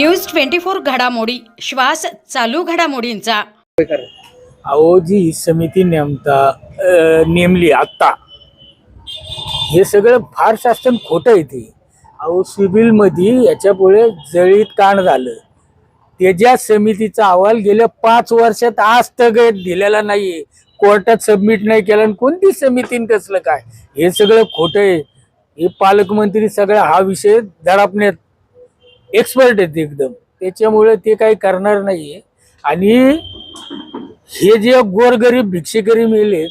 News twenty four घडामोडी. श्वास चालू घडामोडींचा. अहो जी ही समिती नेमता नेमली आत्ता हे सगळं फार शासन खोटं आहे ते. अहो सिव्हिलमध्ये याच्यापुढे जळीत कांड झालं. त्याच्या समितीचा अहवाल गेल्या पाच वर्षात आज तगत दिलेला नाहीये. कोर्टात सबमिट नाही केला आणि कोणती समितीन कसलं काय? हे सगळं खोटं आहे. हे पालकमंत्री सगळा हा विषय दडापण्यात एक्सपर्ट आहेत एकदम. त्याच्यामुळे ते काही करणार नाहीये. आणि हे जे गोरगरीब भिक्षेकरी मेले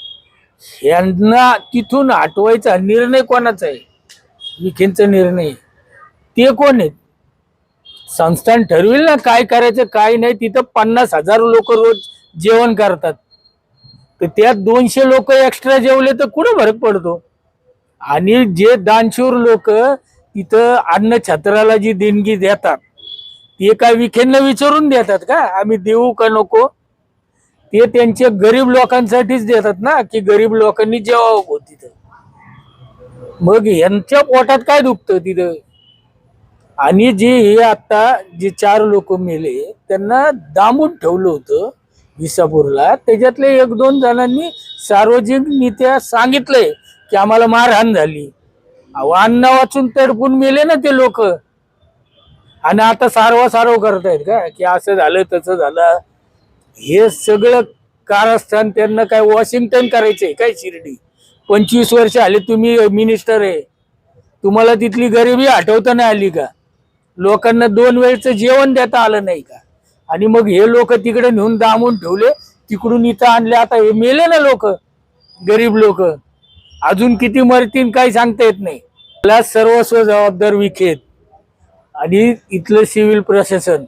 यांना तिथून हटवायचा निर्णय कोणाचा आहे? विखेंचा निर्णय. ते कोण आहेत? संस्थान ठरवेल ना काय करायचं काय नाही. तिथं पन्नास हजार लोक रोज जेवण करतात. तर त्यात दोनशे लोक एक्स्ट्रा जेवले तर कुठं फरक पडतो? आणि जे दानशूर लोक तिथं अन्न छत्राला जी देणगी देतात ते काय विखेंना विचारून देतात का? आम्ही देऊ का नको? ते त्यांच्या गरीब लोकांसाठीच देतात ना की गरीब लोकांनी जेवावं हो तिथं. मग यांच्या पोटात काय दुखतं तिथं? आणि जे हे आता जे चार लोक मेले त्यांना दामून ठेवलं होतं विसापूरला. त्याच्यातले एक दोन जणांनी सार्वजनिक सार्वजनिकरित्या सांगितलंय की आम्हाला मारहाण झाली. अहो अन्न वाचून तडपून मेले ना ते लोक. आणि आता सारवा सारव करतायत का? की असं झालं तसं झालं. हे सगळं कारस्थान त्यांना काय वॉशिंग्टन करायचंय काय शिर्डी? पंचवीस वर्ष आले तुम्ही मिनिस्टर आहे. तुम्हाला तिथली गरिबी आठवता नाही आली का? लोकांना दोन वेळचं जेवण देता आलं नाही का? आणि मग हे लोक तिकडे नेऊन दामून ठेवले तिकडून इथं आणले. आता हे मेले ना लोक गरीब लोक. अजून किती मरतील काही सांगता येत नाही. मला सर्वस्व जबाबदार विखेत आणि इथलं सिव्हिल प्रशासन.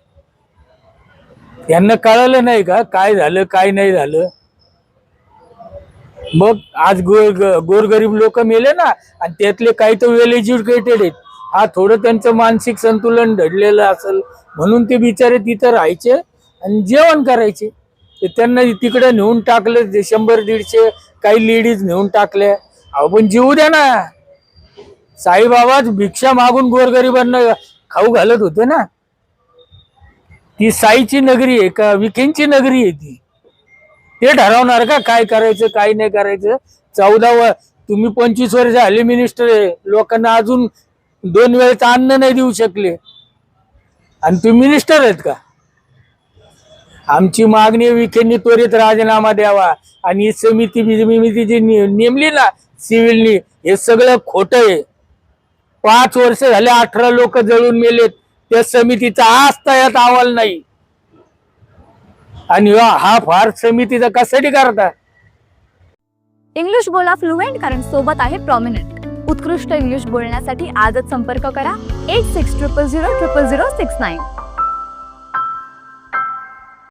यांना कळालं नाही का काय झालं काय नाही झालं? मग आज गोर गोरगरीब लोक मेले ना आणि त्यातले काही तर वेल एज्युकेटेड आहेत. हा थोडं त्यांचं मानसिक संतुलन घडलेलं असेल म्हणून ते बिचारे तिथं राहायचे आणि जेवण करायचे. त्यांना तिकडे नेऊन टाकलं शंभर दीडशे काही लेडीज नेऊन टाकल्या. अहो पण जीव द्या ना. साईबाबाच भिक्षा मागून गोरगरिबांना खाऊ घालत होते ना. ती साईची नगरी आहे का विखेंची नगरी आहे ती. ते ठरवणार का काय करायचं काय नाही करायचं? चौदा व तुम्ही पंचवीस वर्ष झाले मिनिस्टर आहे. लोकांना अजून दोन वेळेचं अन्न नाही देऊ शकले. आणि तुम्ही मिनिस्टर आहेत का? आमची मागणी विखेंनी त्वरित राजीनामा द्यावा. आणि ही समिती समिती जी नेमली ना. सिव्हिलनी हे सगळं खोटं आहे. पाच वर्ष झाले अठरा लोक जळून मेलेत. त्या समितीचा आज तयात अहवाल नाही. आणि हा- हा फार समितीचा कशासाठी करता इंग्लिश बोला फ्लुएंट कारण सोबत आहे प्रॉमिनंट उत्कृष्ट इंग्लिश बोलण्यासाठी आजच संपर्क करा. Eight six triple zero triple zero six nine